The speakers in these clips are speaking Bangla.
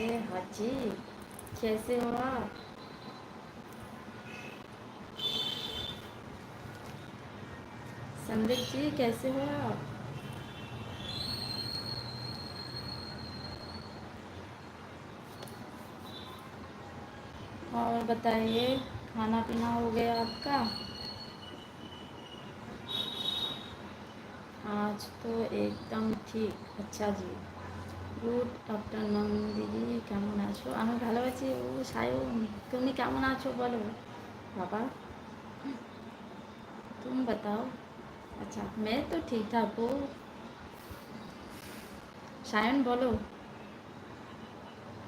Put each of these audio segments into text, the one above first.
अरे हाची कैसे हो आप? संदीप जी, कैसे हो आप? और बताइए खाना पीना हो गया आपका? आज तो एकदम ठीक अच्छा जी। গুড আফটারনুন দিদি কেমন আছো আমি ভালো আছি ও সায়ন তুমি কেমন আছো বলো বাবা तुम बताओ अच्छा मैं तो ठीक ठाक हूँ सायन बोलो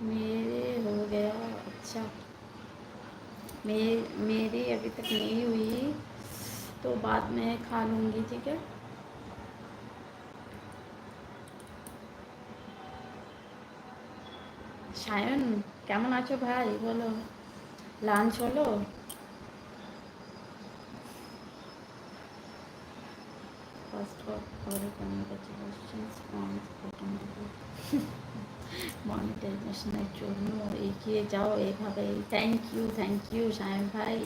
मेरे हो गया अच्छा मे मेरी अभी तक नहीं हुई तो बाद में खा लूँगी ठीक है সায়ন, কেমন আছো ভাই? বলো। লাঞ্চ হলো? ফার্স্ট অল কমিউনিকেশনস অন মনিটাইজেশনের জন্য এগিয়ে যাও এইভাবে thank you thank you Sayan ভাই।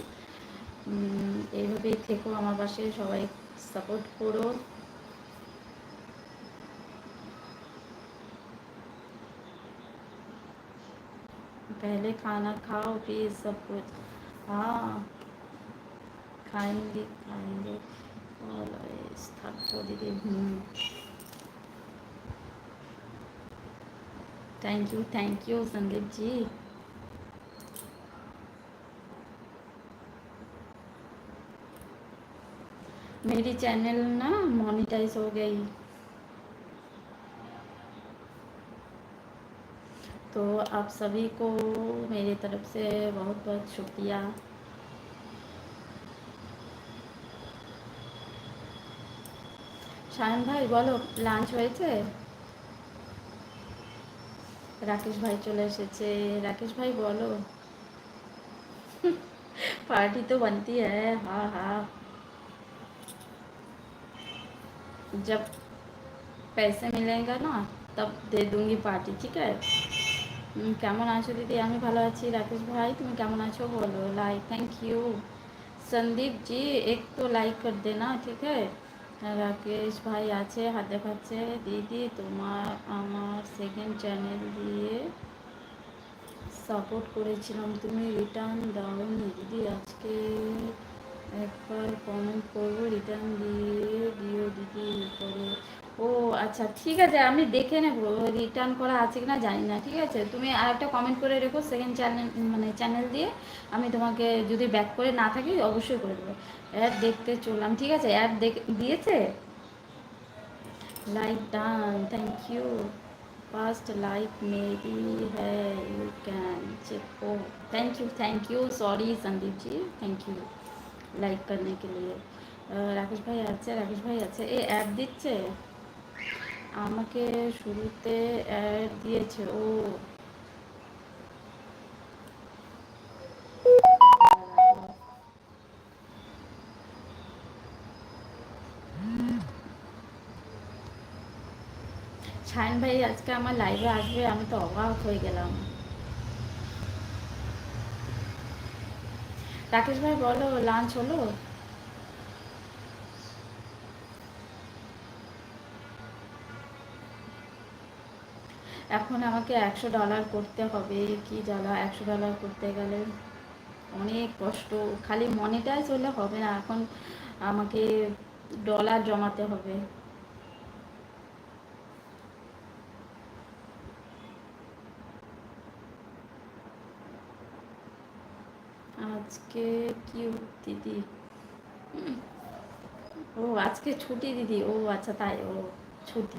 এইভাবেই থেকো আমার পাশে, সবাই সাপোর্ট করো। पहले खाना खाओ, फिर सब कुछ। हाँ खाएँगे खाएँगे। और थको दीदी thank you thank you Sandeep ji. मेरी चैनल ना मोनिटाइज हो गई। तो आप सभी को मेरी तरफ से बहुत बहुत शुक्रिया শায়ন ভাই বলো লাঞ্চ হয়েছে রাকেশ ভাই চলে এসেছে রাকেশ ভাই বলো पार्टी तो बनती है हाँ हाँ जब पैसे मिलेगा ना तब दे दूंगी पार्टी ठीक है কেমন আছো দিদি? আমি ভালো আছি। রাকেশ ভাই, তুমি কেমন আছো? বলো like thank you Sandeep ji like কর দেনা ঠিক আছে? রাকেশ ভাই আছে, হাত দেখাচ্ছে। দিদি, তোমার আমার সেকেন্ড চ্যানেল দিয়ে সাপোর্ট করেছিলাম। তুমি রিটার্ন দাওনি। দিদি, আজকে একবার কমেন্ট করব রিটার্ন দিয়ে দিও দিদি করে ও আচ্ছা ঠিক আছে, আমি দেখে নেব রিটার্ন করা আছে কিনা জানি না, ঠিক আছে? তুমি আর একটা কমেন্ট করে রেখো সেকেন্ড চ্যানেল মানে চ্যানেল দিয়ে, আমি তোমাকে যদি ব্যাক করে না থাকি, অবশ্যই করে দেবো। অ্যাড দেখতে চললাম, ঠিক আছে? অ্যাড দিয়েছে? Like done thank you first like Mary হ্যাঁ you can check O thank you thank you sorry Sandeepji thank you like করার কে রাকেশ ভাই আছে, রাকেশ ভাই আছে। এ অ্যাড দিচ্ছে? আমাকে শুরুতে অ্যাড দিয়েছে। ও। শায়ন ভাই, আজকে আমার লাইভে আসবে, আমি তো অবাক হয়ে গেলাম। রাকেশ ভাই, বলো লাঞ্চ হলো? এখন আমাকে একশো ডলার করতে হবে। কি জ্বালা, একশো ডলার করতে গেলে অনেক কষ্ট। খালি মনিটাইজ হলে হবে না, এখন আমাকে ডলার জমাতে হবে। আজকে কি দিদি। ও, আজকে ছুটি দিদি। ও আচ্ছা তাই, ও, ছুটি।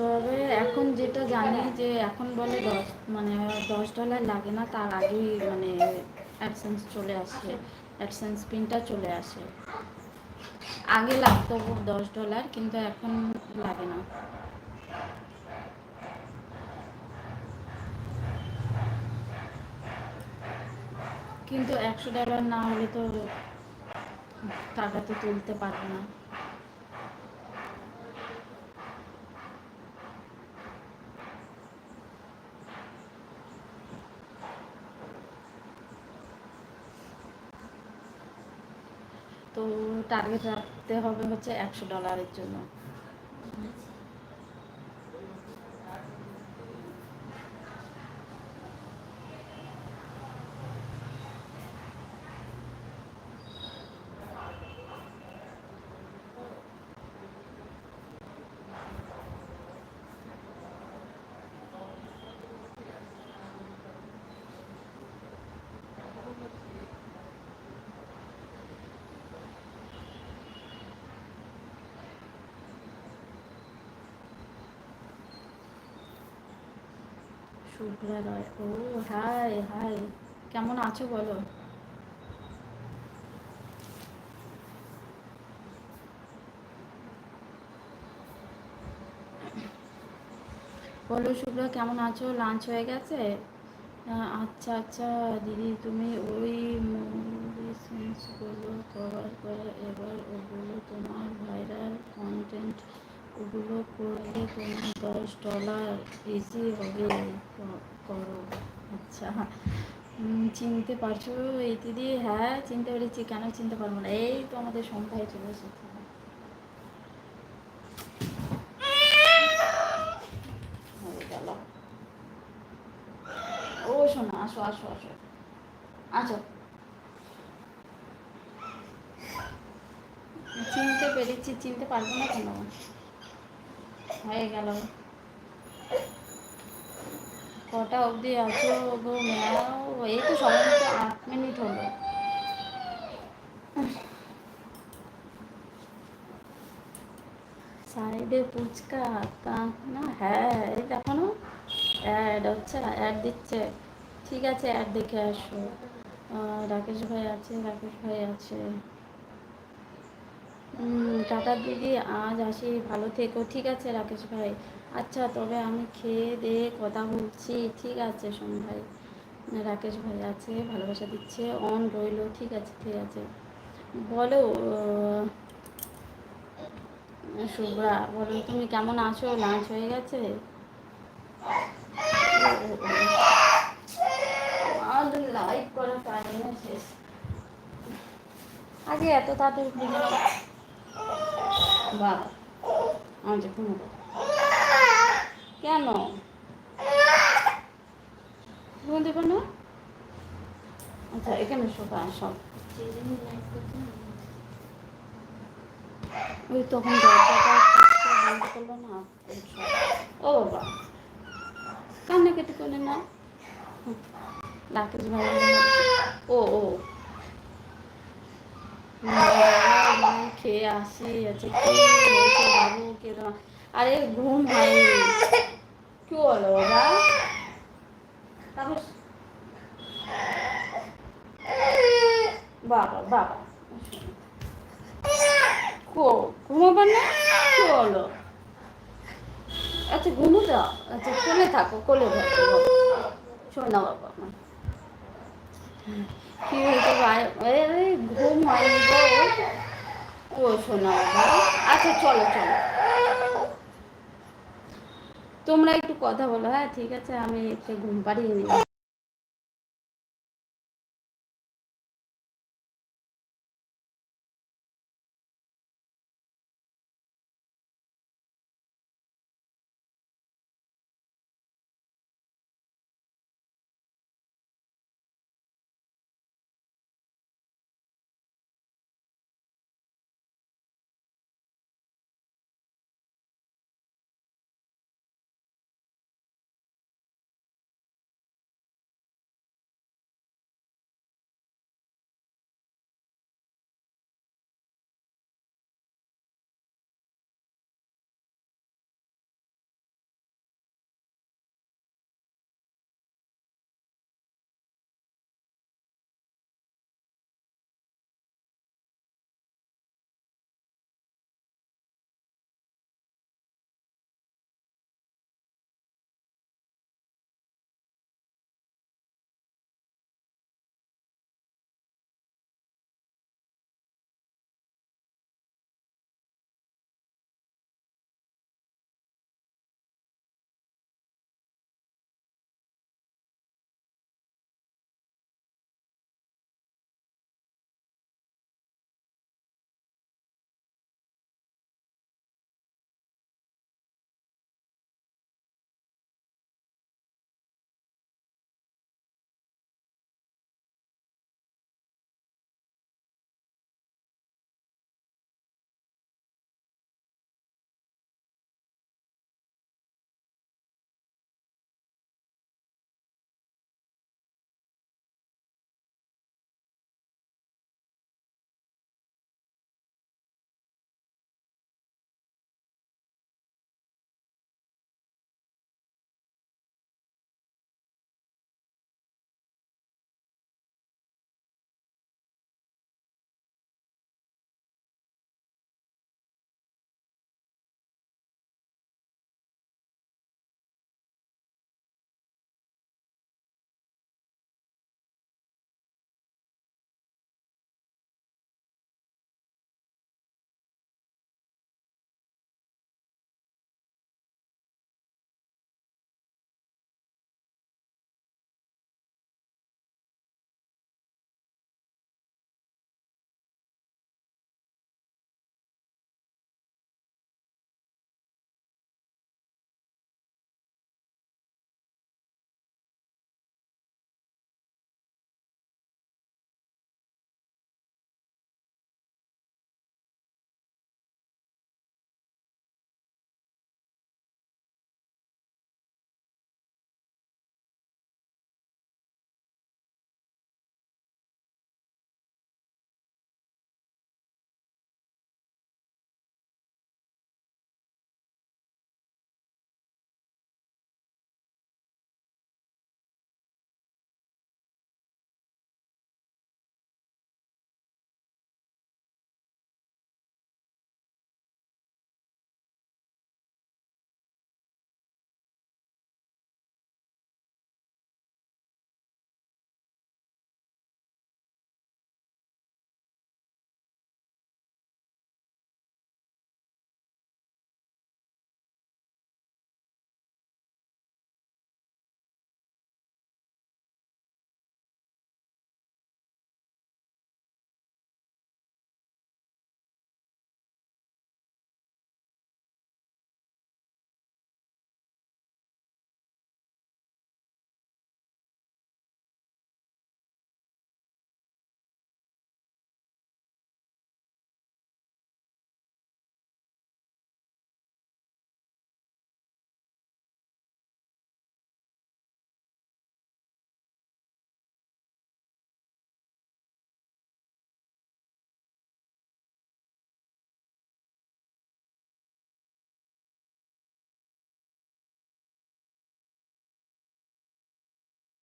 তবে এখন যেটা জানি যে এখন বলে দশ মানে দশ ডলার লাগে না, তার আগেই মানে অ্যাডসেন্স চলে আসে অ্যাডসেন্স পিনটা চলে আসে। আগে লাগতো দশ ডলার কিন্তু এখন লাগে না। কিন্তু একশো ডলার না হলে তো টাকা তো তুলতে পারবে না। তো টার্গেট রাখতে হবে হচ্ছে একশো ডলারের জন্য। শুভ্রা রয় ও হাই হাই কেমন আছো বলো? বলো শুভ্রা, কেমন আছো? লাঞ্চ হয়ে গেছে? আচ্ছা আচ্ছা দিদি, তুমি ওই মেডিসিনসগুলো কভার করে এবার ওগুলো তোমার ভাইরাল কন্টেন্ট ওগুলো করলে তোমার দশ ডলার ইজি হবে করো। আচ্ছা চিনতে পারছ এই দিদি হ্যাঁ চিনতে পেরেছি। কেন চিনতে পারব না? এই তো আমাদের সন্ধ্যায় চলে এসেছে। ও, শোনো, আসো আসো আসো। আসো। চিনতে পেরেছি, চিনতে পারব না কেন? হয়ে গেল। কটা অবধি আছো গো ম্যাও? এই তো সবাই আট মিনিট হলো। সাইডে ফুচকা তা না হ্যাঁ এই দেখো না, অ্যাড হচ্ছে, অ্যাড দিচ্ছে। ঠিক আছে, অ্যাড দেখে আসো। রাকেশ ভাই আছে, রাকেশ ভাই আছে। টাটা দিদি, আজ আসি। ভালো থেকো। ঠিক আছে, রাকেশ ভাই। আচ্ছা তবে আমি খেয়ে দিয়ে কথা বলছি। ঠিক আছে শোন ভাই। রাকেশ ভাই আছে, ভালোবাসা দিচ্ছে, অন রইল। ঠিক আছে ঠিক আছে। বলো শুভ্রা, বলো, তুমি কেমন আছো? লাঞ্চ হয়ে গেছে? লাইক করা শেষ। আগে এত তাড়াতাড়ি বাবা। আমাকে ঘুমোবো। কেন? ঘুমোতে দেবো না? আচ্ছা এখানে শোকা সব ওই তখন করল না ও বাবা। কান্না কেটে করে না? ভাই ও ও। খেয়ে আসি আছে বাবু কেরম আরে ঘুম হয়নি। কি বাবা? তারপর বাবা বাবা। ঘুমাবার না? কি হলো আচ্ছা ঘুমো দাও আচ্ছা কোলে থাকো কোলে থাকো। শোনা বাবা আমার কি হয়েছে ঘুম হয়নি আচ্ছা চলো চলো। তোমরা একটু কথা বলো হ্যাঁ ঠিক আছে? আমি একটু ঘুম পাড়িয়ে নিই।